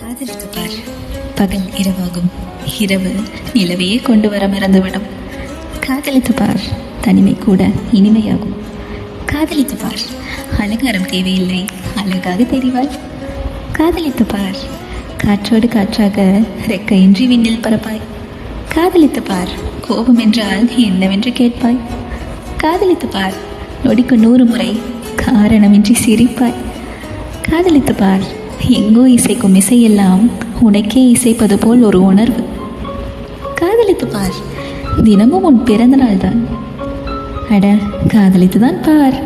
காதலித்து பார் பகல் இரவாகும். இரவு நிலவையே கொண்டு வர மறந்துவிடும். காதலித்து பார் தனிமை கூட இனிமையாகும். காதலித்து பார் அலங்காரம் தேவையில்லை அழகாக தெரிவாள் காதலித்து பார் காற்றோடு காற்றாக ரெக்கையின்றி விண்ணில் பரப்பாய் காதலித்து பார் கோபம் என்றால் என்னவென்று கேட்பாய். காதலித்து பார் நொடிக்கு நூறு முறை காரணமின்றி சிரிப்பாய். காதலித்து பார் எங்கோ இசைக்கும் இசையெல்லாம் உனக்கே இசைப்பது போல் ஒரு உணர்வு. காதலித்து பார். தினமும் உன் பிறந்த நாள் தான் அட காதலித்து தான் பார்.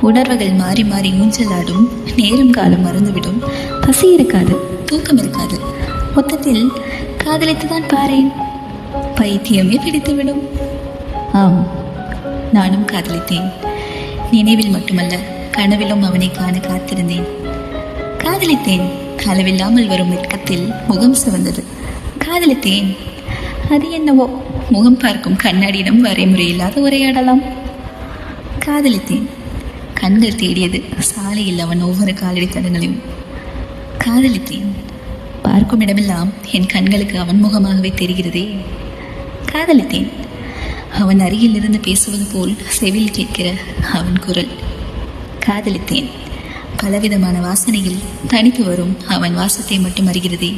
உணர்வுகள் மாறி மாறி ஊஞ்சலாடும் நேரம் காலம் மறந்துவிடும். பசி இருக்காது. தூக்கம் இருக்காது. மொத்தத்தில் காதலித்து தான் பாரேன். பைத்தியமே பிடித்துவிடும். ஆம் நானும் காதலித்தேன். நினைவில் மட்டுமல்ல கனவிலும் அவனை காண காத்திருந்தேன். காதலித்தேன். அளவில்லாமல் வரும் வெட்கத்தில் முகம் சிவந்தது. காதலித்தேன். அது என்னவோ? முகம் பார்க்கும் கண்ணாடியிடம் வரைமுறை இல்லாத உரையாடலாம். காதலித்தேன். கண்கள் தேடியது சாலையில் அவன் ஒவ்வொரு காலடி தடங்களையும் காதலித்தேன். பார்க்கும் இடமெல்லாம் என் கண்களுக்கு அவன் முகமாகவே தெரிகிறதே. காதலித்தேன். அவன் அருகில் இருந்து பேசுவது போல் செவில் கேட்கிற அவன் குரல். காதலித்தேன். பலவிதமான வாசனையில் தனித்து வரும் அவன் வாசத்தை மட்டும் அறிகிறதே.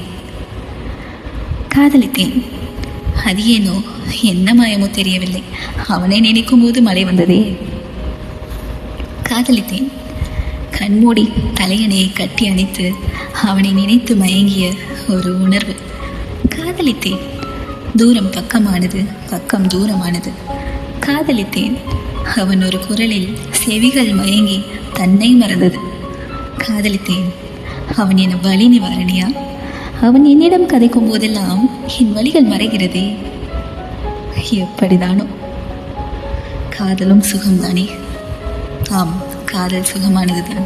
காதலித்தேன். அது ஏனோ? என்ன மாயமோ தெரியவில்லை. அவனை நினைக்கும் போது மழை வந்ததே. காதலித்தேன். கண்மூடி தலையணையை கட்டி அணைத்து அவனை நினைத்து மயங்கிய ஒரு உணர்வு. காதலித்தேன். தூரம் பக்கமானது பக்கம் தூரமானது. காதலித்தேன். அவன் ஒரு குரலில் செவிகள் மயங்கி தன்னை மறந்தது. காதலித்தேன். அவன் என் வழி நிவாரணியா? அவன் என்னிடம் கதைக்கும் போதெல்லாம் என் வழிகள் மறைகிறதே. எப்படிதானோ? காதலும் சுகம்தானே? ஆம் காதல் சுகமானதுதான்.